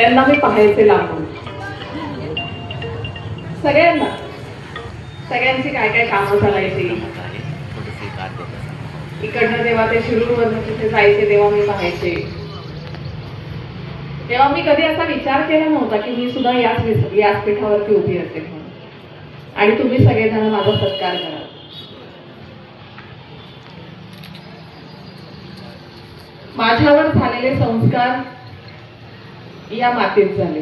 त्यांना मी पाहायचे लांबून सगळ्यांना. सगळ्यांची काय काय कामं चालायची इकडनं जेव्हा ते शिरूरवरनं तिथे जायचे तेव्हा मी पाहायचे. तेव्हा मी कधी असा विचार केला नव्हता की मी सुद्धा याच विस- व्यासपीठावरती उभी असेल म्हणून. आणि तुम्ही सगळेजण माझा सत्कार करा. माझ्यावर झालेले संस्कार या मातेत झाले.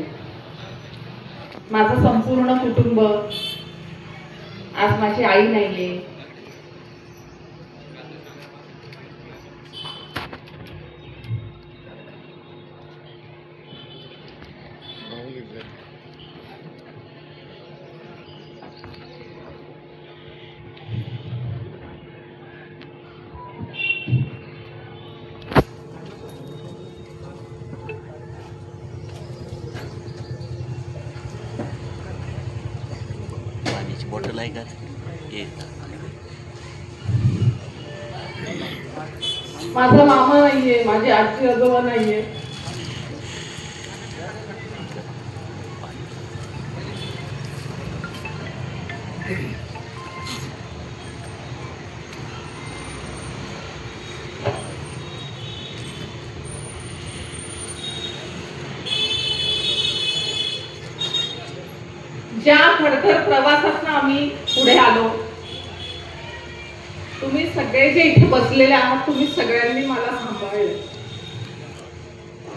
माझं संपूर्ण कुटुंब आज माझी आई नाही आहे बॉटल आहे का ये माझा मामा नाहीये माझी आजी आजोबा नाहीये Thank you. ज्या खडतर प्रवासातनं आम्ही पुढे आलो तुम्ही सगळे जे इथे बसलेले आहात तुम्ही सगळ्यांनी मला सांभाळलं.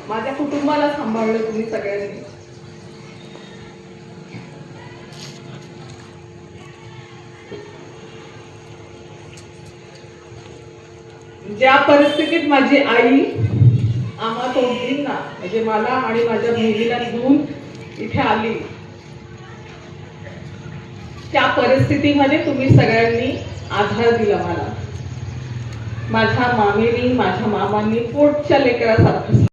माझ्या कुटुंबाला सांभाळलं तुम्ही सगळ्यांनी. ज्या परिस्थितीत माझी आई आम्हा दोघींना म्हणजे मला आणि माझ्या बहिणीला घेऊन इथे आली त्या परिस्थितीमध्ये तुम्ही सगळ्यांनी आधार दिला मला. माझ्या मामीनी माझ्या मामांनी पोटच्या लेकरासारखं